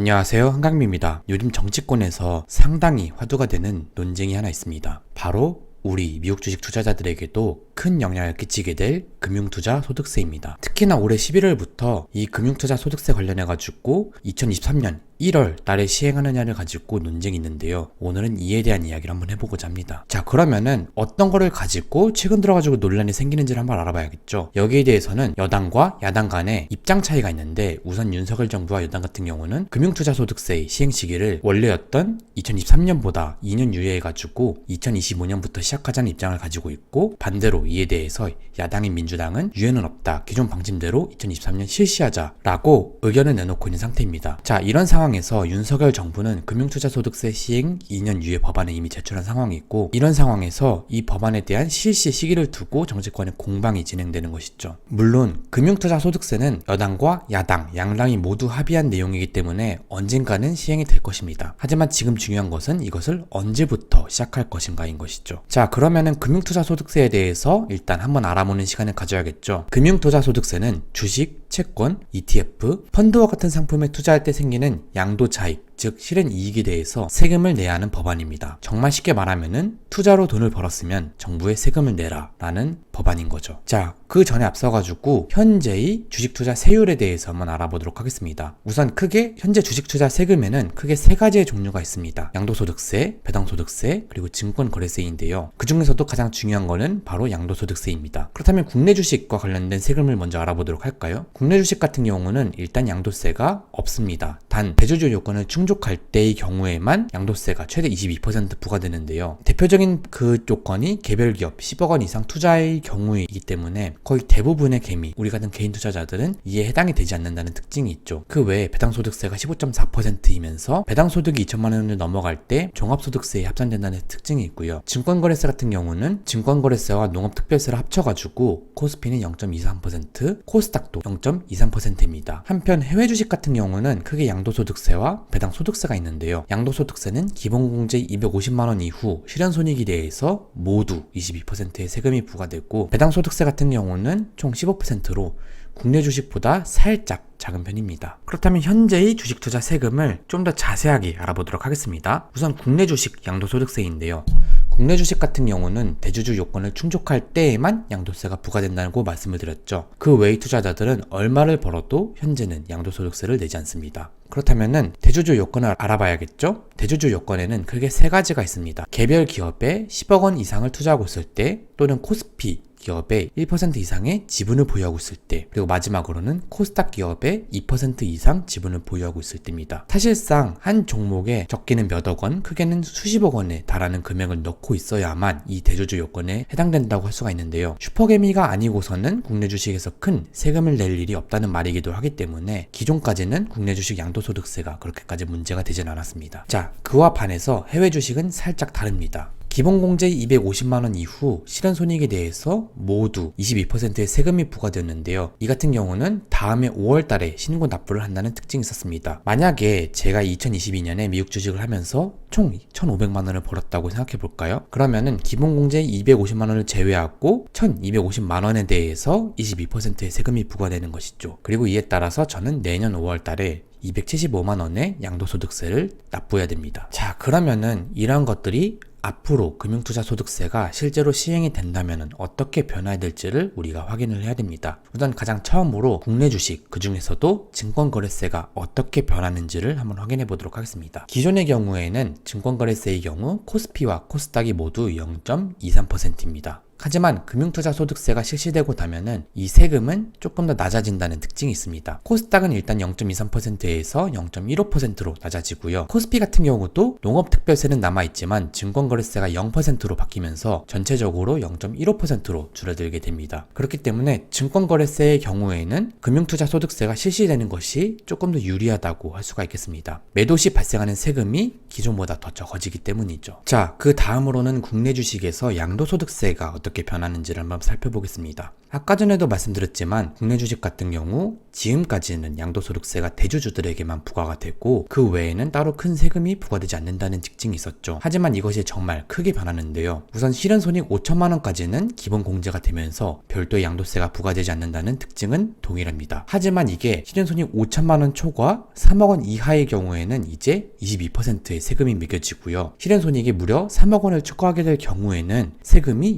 안녕하세요. 한강미입니다. 요즘 정치권에서 상당히 화두가 되는 논쟁이 하나 있습니다. 바로 우리 미국 주식 투자자들에게도 큰 영향을 끼치게 될 금융투자 소득세입니다. 특히나 올해 11월부터 이 금융투자 소득세 관련해 가지고 2023년 1월 달에 시행하느냐를 가지고 논쟁이 있는데요. 오늘은 이에 대한 이야기를 한번 해보고자 합니다. 자, 그러면은 어떤 거를 가지고 최근 들어가지고 논란이 생기는지를 한번 알아봐야겠죠. 여기에 대해서는 여당과 야당 간에 입장 차이가 있는데 우선 윤석열 정부와 여당 같은 경우는 금융투자소득세 시행 시기를 원래였던 2023년보다 2년 유예해가지고 2025년부터 시작하자는 입장을 가지고 있고 반대로 이에 대해서 야당인 민주당은 유예는 없다. 기존 방침대로 2023년 실시하자라고 의견을 내놓고 있는 상태입니다. 자, 이런 상황 에서 윤석열 정부는 금융투자소득세 시행 2년 유예 법안을 이미 제출한 상황이 있고 이런 상황에서 이 법안에 대한 실시 시기를 두고 정치권의 공방이 진행되는 것이죠. 물론 금융투자소득세는 여당과 야당, 양당이 모두 합의한 내용이기 때문에 언젠가는 시행이 될 것입니다. 하지만 지금 중요한 것은 이것을 언제부터 시작할 것인가인 것이죠. 자, 그러면은 금융투자소득세에 대해서 일단 한번 알아보는 시간을 가져야겠죠. 금융투자소득세는 주식, 채권, ETF, 펀드와 같은 상품에 투자할 때 생기는 양도 차익, 즉 실현 이익에 대해서 세금을 내야 하는 법안입니다. 정말 쉽게 말하면은 투자로 돈을 벌었으면 정부에 세금을 내라 라는 법안인 거죠. 자, 그 전에 앞서가지고 현재의 주식 투자 세율에 대해서 한번 알아보도록 하겠습니다. 우선 크게 현재 주식 투자 세금에는 크게 세 가지의 종류가 있습니다. 양도소득세, 배당소득세, 그리고 증권거래세인데요. 그 중에서도 가장 중요한 거는 바로 양도소득세입니다. 그렇다면 국내 주식과 관련된 세금을 먼저 알아보도록 할까요? 국내 주식 같은 경우는 일단 양도세가 없습니다. 단 대주주 요건을 충족 할 때의 경우에만 양도세가 최대 22% 부과되는데요. 대표적인 그 요건이 개별 기업 10억 원 이상 투자의 경우이기 때문에 거의 대부분의 개미, 우리 같은 개인 투자자들은 이에 해당이 되지 않는다는 특징이 있죠. 그 외에 배당소득세가 15.4%이면서 배당소득이 2천만 원을 넘어갈 때 종합소득세에 합산된다는 특징이 있고요. 증권거래세 같은 경우는 증권거래세와 농업특별세를 합쳐가지고 코스피는 0.23%, 코스닥도 0.23%입니다. 한편 해외 주식 같은 경우는 크게 양도소득세와 배당소득 세가 있는데요. 양도소득세는 기본공제 250만 원 이후 실현손익에 대해서 모두 22%의 세금이 부과되고 배당소득세 같은 경우는 총 15%로 국내 주식보다 살짝 작은 편입니다. 그렇다면 현재의 주식 투자 세금을 좀 더 자세하게 알아보도록 하겠습니다. 우선 국내 주식 양도소득세인데요. 국내 주식 같은 경우는 대주주 요건을 충족할 때에만 양도세가 부과된다고 말씀을 드렸죠. 그 외의 투자자들은 얼마를 벌어도 현재는 양도소득세를 내지 않습니다. 그렇다면은 대주주 요건을 알아봐야겠죠? 대주주 요건에는 크게 세 가지가 있습니다. 개별 기업에 10억 원 이상을 투자하고 있을 때 또는 코스피 기업의 1% 이상의 지분을 보유하고 있을 때 그리고 마지막으로는 코스닥 기업의 2% 이상 지분을 보유하고 있을 때입니다. 사실상 한 종목에 적게는 몇억 원, 크게는 수십억 원에 달하는 금액을 넣고 있어야만 이 대주주 요건에 해당된다고 할 수가 있는데요. 슈퍼개미가 아니고서는 국내 주식에서 큰 세금을 낼 일이 없다는 말이기도 하기 때문에 기존까지는 국내 주식 양도소득세가 그렇게까지 문제가 되진 않았습니다. 자, 그와 반해서 해외 주식은 살짝 다릅니다. 기본공제 250만원 이후 실현손익에 대해서 모두 22%의 세금이 부과되었는데요. 이 같은 경우는 다음해 5월 달에 신고 납부를 한다는 특징이 있었습니다. 만약에 제가 2022년에 미국 주식을 하면서 총 1,500만원을 벌었다고 생각해 볼까요? 그러면은 기본공제 250만원을 제외하고 1,250만원에 대해서 22%의 세금이 부과되는 것이죠. 그리고 이에 따라서 저는 내년 5월 달에 275만 원의 양도소득세를 납부해야 됩니다. 자, 그러면은 이러한 것들이 앞으로 금융투자소득세가 실제로 시행이 된다면 어떻게 변화될지를 우리가 확인을 해야 됩니다. 우선 가장 처음으로 국내 주식, 그 중에서도 증권거래세가 어떻게 변하는지를 한번 확인해 보도록 하겠습니다. 기존의 경우에는 증권거래세의 경우 코스피와 코스닥이 모두 0.23%입니다. 하지만 금융투자소득세가 실시되고 나면은 이 세금은 조금 더 낮아진다는 특징이 있습니다. 코스닥은 일단 0.23%에서 0.15%로 낮아지고요. 코스피 같은 경우도 농업특별세는 남아있지만 증권거래세가 0%로 바뀌면서 전체적으로 0.15%로 줄어들게 됩니다. 그렇기 때문에 증권거래세의 경우에는 금융투자소득세가 실시되는 것이 조금 더 유리하다고 할 수가 있겠습니다. 매도 시 발생하는 세금이 기존보다 더 적어지기 때문이죠. 자, 그 다음으로는 국내 주식에서 양도소득세가 어떻게 변하는지를 한번 살펴보겠습니다. 아까 전에도 말씀드렸지만 국내 주식 같은 경우 지금까지는 양도소득세가 대주주들에게만 부과가 됐고 그 외에는 따로 큰 세금이 부과되지 않는다는 특징이 있었죠. 하지만 이것이 정말 크게 변하는데요. 우선 실현손익 5천만 원까지는 기본 공제가 되면서 별도의 양도세가 부과되지 않는다는 특징은 동일합니다. 하지만 이게 실현손익 5천만 원 초과 3억 원 이하의 경우에는 이제 22%의 세금이 매겨지고요. 실현손익이 무려 3억 원을 초과하게 될 경우에는 세금이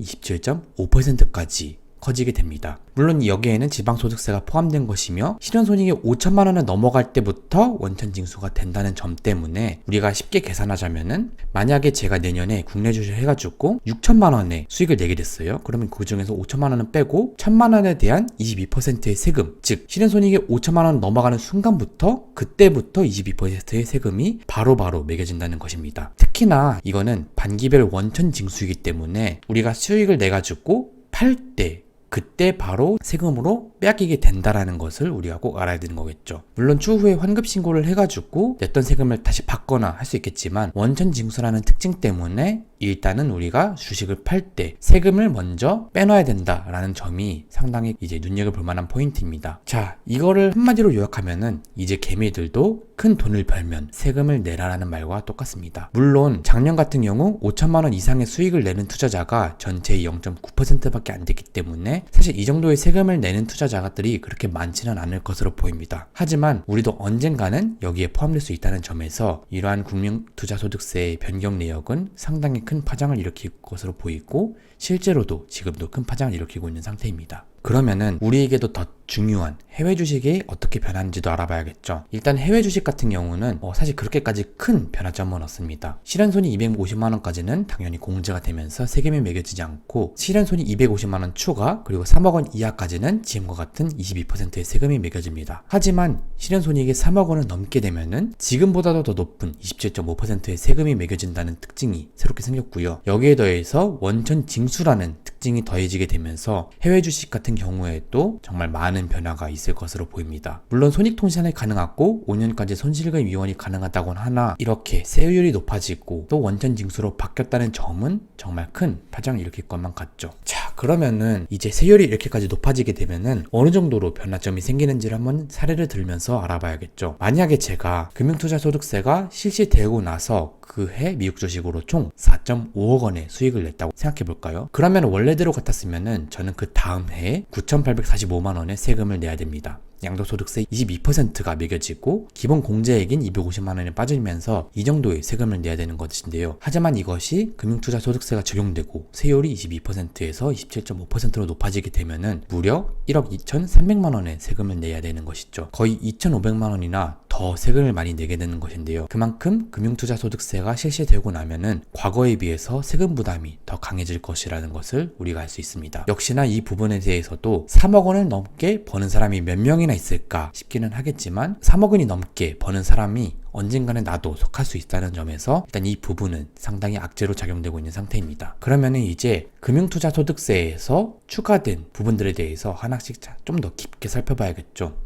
27.5%까지 커지게 됩니다. 물론 여기에는 지방소득세가 포함된 것이며 실현손익이 5천만 원을 넘어갈 때부터 원천 징수가 된다는 점 때문에 우리가 쉽게 계산하자면은 만약에 제가 내년에 국내 주식 해가지고 6천만 원의 수익을 내게 됐어요. 그러면 그 중에서 5천만 원은 빼고 1천만 원에 대한 22%의 세금, 즉 실현손익이 5천만 원 넘어가는 순간부터 그때부터 22%의 세금이 바로바로 매겨진다는 것입니다. 특히나 이거는 반기별 원천 징수이기 때문에 우리가 수익을 내가지고 팔 때 그때 바로 세금으로 빼앗기게 된다라는 것을 우리가 꼭 알아야 되는 거겠죠. 물론 추후에 환급 신고를 해가지고 냈던 세금을 다시 받거나 할 수 있겠지만 원천 징수라는 특징 때문에 일단은 우리가 주식을 팔 때 세금을 먼저 빼놔야 된다라는 점이 상당히 이제 눈여겨볼 만한 포인트입니다. 자, 이거를 한마디로 요약하면은 이제 개미들도 큰 돈을 벌면 세금을 내라라는 말과 똑같습니다. 물론 작년 같은 경우 5천만 원 이상의 수익을 내는 투자자가 전체의 0.9%밖에 안 됐기 때문에 사실 이 정도의 세금을 내는 투자자 들이 그렇게 많지는 않을 것으로 보입니다. 하지만 우리도 언젠가는 여기에 포함될 수 있다는 점에서 이러한 국민투자소득세의 변경 내역은 상당히 큰 파장을 일으킬 것으로 보이고 실제로도 지금도 큰 파장을 일으키고 있는 상태입니다. 그러면은 우리에게도 더 중요한 해외 주식이 어떻게 변하는지도 알아봐야겠죠. 일단 해외 주식 같은 경우는 어, 사실 그렇게까지 큰 변화점은 없습니다. 실현손이 250만 원까지는 당연히 공제가 되면서 세금이 매겨지지 않고 실현손이 250만 원 추가 그리고 3억 원 이하까지는 지금과 같은 22%의 세금이 매겨집니다. 하지만 실현손익이 3억 원을 넘게 되면은 지금보다도 더 높은 27.5%의 세금이 매겨진다는 특징이 새롭게 생겼고요. 여기에 더해서 원천 징수라는 특징이 더해지게 되면서 해외 주식 같은 경우에도 정말 많은 변화가 있을 것으로 보입니다. 물론 손익통신이 가능하고 5년까지 손실금 위원이 가능하다곤 하나 이렇게 세율이 높아지고 또 원천 징수로 바뀌었다는 점은 정말 큰 파장을 일으킬 것만 같죠. 자 그러면은 이제 세율이 이렇게까지 높아지게 되면은 어느 정도로 변화점이 생기는지를 한번 사례를 들면서 알아봐야겠죠. 만약에 제가 금융투자소득세가 실시되고 나서 그 해 미국 주식으로 총 4.5억 원의 수익을 냈다고 생각해 볼까요? 그러면 원래대로 같았으면은 저는 그 다음 해에 9,845만 원의 세금을 내야 됩니다. 양도소득세 22%가 매겨지고 기본 공제액인 250만 원이 빠지면서 이 정도의 세금을 내야 되는 것인데요. 하지만 이것이 금융투자소득세가 적용되고 세율이 22%에서 27.5%로 높아지게 되면은 무려 1억 2,300만 원의 세금을 내야 되는 것이죠. 거의 2,500만 원이나 더 세금을 많이 내게 되는 것인데요. 그만큼 금융투자소득세가 실시되고 나면은 과거에 비해서 세금 부담이 더 강해질 것이라는 것을 우리가 알 수 있습니다. 역시나 이 부분에 대해서도 3억 원을 넘게 버는 사람이 몇 명이나 있을까 싶기는 하겠지만 3억 원이 넘게 버는 사람이 언젠가는 나도 속할 수 있다는 점에서 일단 이 부분은 상당히 악재로 작용되고 있는 상태입니다. 그러면은 이제 금융투자소득세에서 추가된 부분들에 대해서 하나씩 좀 더 깊게 살펴봐야겠죠.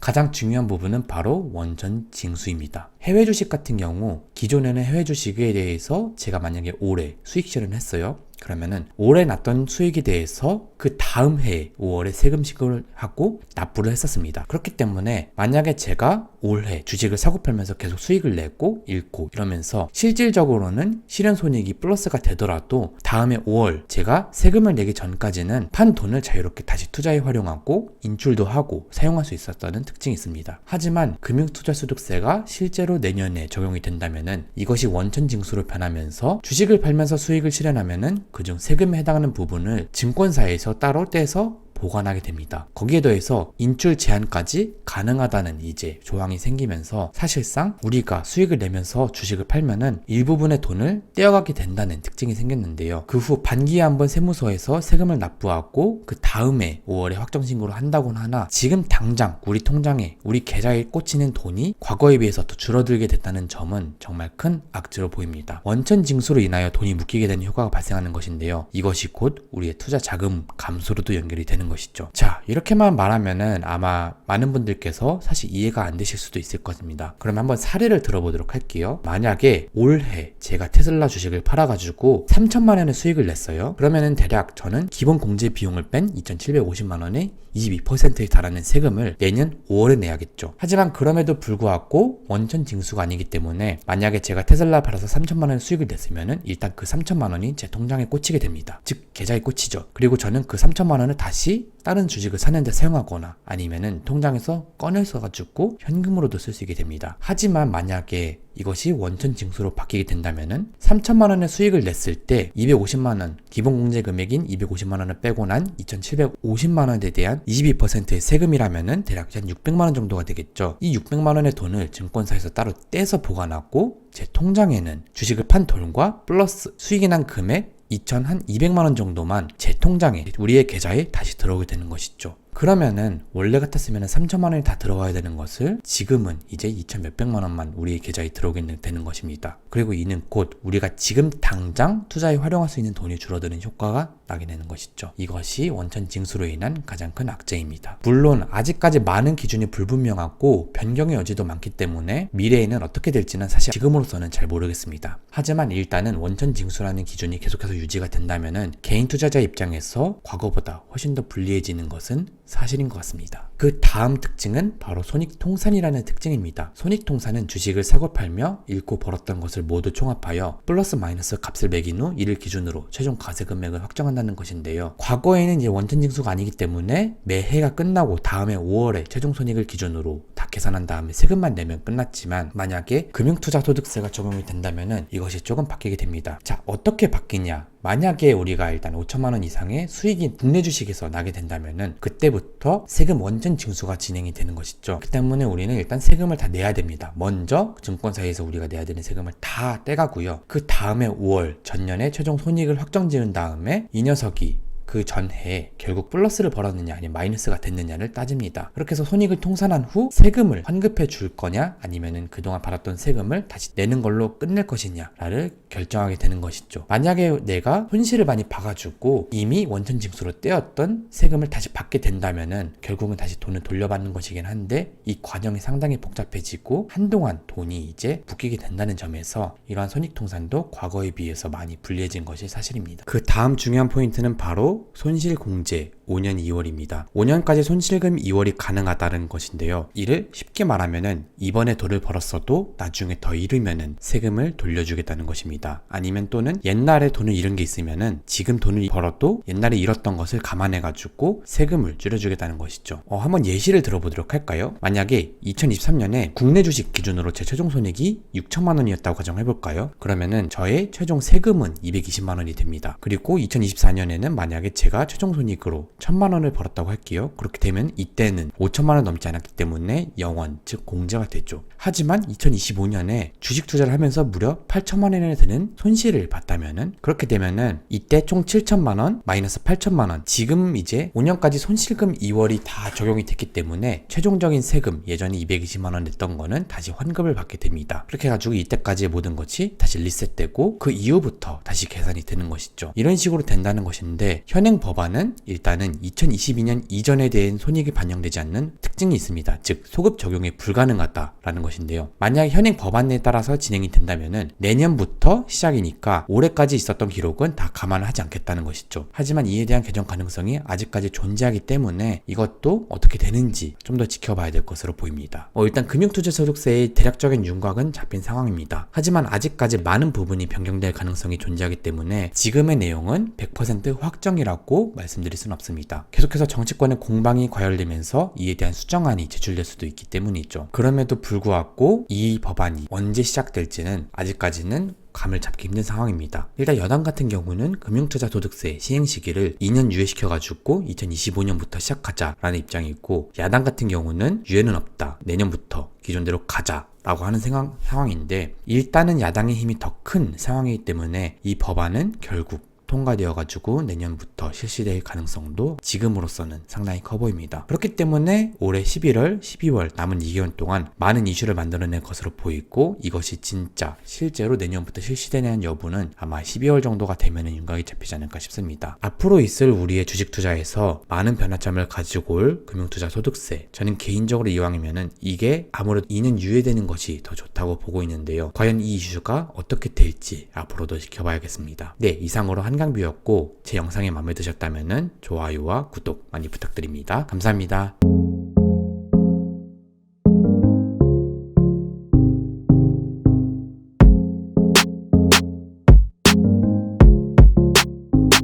가장 중요한 부분은 바로 원전 징수입니다. 해외 주식 같은 경우 기존에는 해외 주식에 대해서 제가 만약에 올해 수익 실현 했어요. 그러면은 올해 났던 수익에 대해서 그 다음 해 5월에 세금 신고를 하고 납부를 했었습니다. 그렇기 때문에 만약에 제가 올해 주식을 사고 팔면서 계속 수익을 내고 잃고 이러면서 실질적으로는 실현 손익이 플러스가 되더라도 다음에 5월 제가 세금을 내기 전까지는 판 돈을 자유롭게 다시 투자에 활용하고 인출도 하고 사용할 수 있었다는 특징이 있습니다. 하지만 금융투자소득세가 실제로 내년에 적용이 된다면은 이것이 원천 징수로 변하면서 주식을 팔면서 수익을 실현하면은 그중 세금에 해당하는 부분을 증권사에서 따로 떼서 보관하게 됩니다. 거기에 더해서 인출 제한까지 가능하다는 이제 조항이 생기면서 사실상 우리가 수익을 내면서 주식을 팔면은 일부분의 돈을 떼어가게 된다는 특징이 생겼는데요. 그 후 반기에 한 번 세무서에서 세금을 납부하고 그 다음에 5월에 확정신고를 한다곤 하나 지금 당장 우리 통장에 우리 계좌에 꽂히는 돈이 과거에 비해서 더 줄어들게 됐다는 점은 정말 큰 악재로 보입니다. 원천 징수로 인하여 돈이 묶이게 되는 효과가 발생하는 것인데요. 이것이 곧 우리의 투자 자금 감소로도 연결이 되는 되는 것이죠. 자, 이렇게만 말하면은 아마 많은 분들께서 사실 이해가 안 되실 수도 있을 것입니다. 그럼 한번 사례를 들어보도록 할게요. 만약에 올해 제가 테슬라 주식을 팔아가지고 3천만 원의 수익을 냈어요. 그러면은 대략 저는 기본 공제 비용을 뺀 2,750만 원에 22%에 달하는 세금을 내년 5월에 내야겠죠. 하지만 그럼에도 불구하고 원천 징수가 아니기 때문에 만약에 제가 테슬라 팔아서 3천만 원 수익을 냈으면은 일단 그 3천만 원이 제 통장에 꽂히게 됩니다. 즉 계좌에 꽂히죠. 그리고 저는 그 3천만 원을 다시 다른 주식을 사는데 사용하거나 아니면은 통장에서 꺼내서 가지고 현금으로도 쓸 수 있게 됩니다. 하지만 만약에 이것이 원천 징수로 바뀌게 된다면은 3천만 원의 수익을 냈을 때 250만 원 기본 공제 금액인 250만 원을 빼고 난 2,750만 원에 대한 22%의 세금이라면은 대략 한 600만 원 정도가 되겠죠. 이 600만 원의 돈을 증권사에서 따로 떼서 보관하고 제 통장에는 주식을 판 돈과 플러스 수익이 난 금액 2,200만 원 정도만 제 통장에 우리의 계좌에 다시 들어오게 되는 것이죠. 그러면은 원래 같았으면 3천만 원이 다 들어와야 되는 것을 지금은 이제 2천 몇백만 원만 우리의 계좌에 들어오게 되는 것입니다. 그리고 이는 곧 우리가 지금 당장 투자에 활용할 수 있는 돈이 줄어드는 효과가 나게 되는 것이죠. 이것이 원천 징수로 인한 가장 큰 악재입니다. 물론 아직까지 많은 기준이 불분명하고 변경의 여지도 많기 때문에 미래에는 어떻게 될지는 사실 지금으로서는 잘 모르겠습니다. 하지만 일단은 원천 징수라는 기준이 계속해서 유지가 된다면은 개인 투자자 입장에서 과거보다 훨씬 더 불리해지는 것은 사실인 것 같습니다. 그 다음 특징은 바로 손익통산이라는 특징입니다. 손익통산은 주식을 사고 팔며 잃고 벌었던 것을 모두 총합하여 플러스 마이너스 값을 매긴 후 이를 기준으로 최종 과세 금액을 확정 한다는 것인데요. 과거에는 이제 원천 징수가 아니기 때문에 매해가 끝나고 다음해 5월에 최종 손익을 기준으로 다 계산한 다음에 세금만 내면 끝났지만 만약에 금융투자소득세가 적용이 된다면은 이것이 조금 바뀌게 됩니다. 자, 어떻게 바뀌냐? 만약에 우리가 일단 5천만 원 이상의 수익이 국내 주식에서 나게 된다면은 그때부터 세금 원천 징수가 진행이 되는 것이죠. 그 때문에 우리는 일단 세금을 다 내야 됩니다. 먼저 증권사에서 우리가 내야 되는 세금을 다 떼가고요. 그 다음에 5월 전년에 최종 손익을 확정 지은 다음에 이 녀석이 그 전해에 결국 플러스를 벌었느냐 아니면 마이너스가 됐느냐를 따집니다. 그렇게 해서 손익을 통산한 후 세금을 환급해 줄 거냐 아니면은 그동안 받았던 세금을 다시 내는 걸로 끝낼 것이냐를 결정하게 되는 것이죠. 만약에 내가 손실을 많이 봐가지고 이미 원천 징수로 떼었던 세금을 다시 받게 된다면은 결국은 다시 돈을 돌려받는 것이긴 한데 이 과정이 상당히 복잡해지고 한동안 돈이 이제 묶이게 된다는 점에서 이러한 손익 통산도 과거에 비해서 많이 불리해진 것이 사실입니다. 그 다음 중요한 포인트는 바로 손실 공제 5년 2월입니다. 5년까지 손실금 2월이 가능하다는 것인데요. 이를 쉽게 말하면은 이번에 돈을 벌었어도 나중에 더 잃으면은 세금을 돌려주겠다는 것입니다. 아니면 또는 옛날에 돈을 잃은 게 있으면은 지금 돈을 벌어도 옛날에 잃었던 것을 감안해가지고 세금을 줄여주겠다는 것이죠. 어, 한번 예시를 들어보도록 할까요? 만약에 2023년에 국내 주식 기준으로 제 최종 손익이 6천만 원이었다고 가정해볼까요? 그러면은 저의 최종 세금은 220만 원이 됩니다. 그리고 2024년에는 만약에 제가 최종 손익으로 천만 원을 벌었다고 할게요. 그렇게 되면 이때는 5천만 원 넘지 않았기 때문에 영원, 즉 공제가 되죠. 하지만 2025년에 주식 투자를 하면서 무려 8천만 원이나 되는 손실을 봤다면은 그렇게 되면은 이때 총 7천만 원 마이너스 8천만 원 지금 이제 5년까지 손실금 2월이 다 적용이 됐기 때문에 최종적인 세금 예전에 220만 원 냈던 거는 다시 환급을 받게 됩니다. 그렇게 해가지고 이때까지의 모든 것이 다시 리셋되고 그 이후부터 다시 계산이 되는 것이죠. 이런 식으로 된다는 것인데 현행 법안은 일단은 2022년 이전에 대한 손익이 반영되지 않는 특징이 있습니다. 즉 소급 적용이 불가능하다라는 것인데요. 만약 현행 법안에 따라서 진행이 된다면은 내년부터 시작이니까 올해까지 있었던 기록은 다 감안을 하지 않겠다는 것이죠. 하지만 이에 대한 개정 가능성이 아직까지 존재하기 때문에 이것도 어떻게 되는지 좀 더 지켜봐야 될 것으로 보입니다. 어, 일단 금융투자소득세의 대략적인 윤곽은 잡힌 상황입니다. 하지만 아직까지 많은 부분이 변경될 가능성이 존재하기 때문에 지금의 내용은 100% 확정이 라고 말씀드릴 수는 없습니다. 계속해서 정치권의 공방이 과열되면서 이에 대한 수정안이 제출될 수도 있기 때문이죠. 그럼에도 불구하고 이 법안이 언제 시작될지는 아직까지는 감을 잡기 힘든 상황입니다. 일단 여당 같은 경우는 금융투자 소득세 시행 시기를 2년 유예시켜가지고 2025년부터 시작하자라는 입장이 있고 야당 같은 경우는 유예는 없다. 내년부터 기존대로 가자. 라고 하는 상황, 상황인데 일단은 야당의 힘이 더 큰 상황이기 때문에 이 법안은 결국 통과되어가지고 내년부터 실시될 가능성도 지금으로서는 상당히 커 보입니다. 그렇기 때문에 올해 11월, 12월 남은 2개월 동안 많은 이슈를 만들어낼 것으로 보이고 이것이 진짜 실제로 내년부터 실시되는 여부는 아마 12월 정도가 되면 윤곽이 잡히지 않을까 싶습니다. 앞으로 있을 우리의 주식 투자에서 많은 변화점을 가지고 올 금융투자 소득세 저는 개인적으로 이왕이면은 이게 아무래도 2년 유예되는 것이 더 좋다고 보고 있는데요. 과연 이 이슈가 어떻게 될지 앞으로도 지켜봐야겠습니다. 네, 이상으로 한 강뷰였고 제 영상이 마음에 드셨다면은 좋아요와 구독 많이 부탁드립니다. 감사합니다.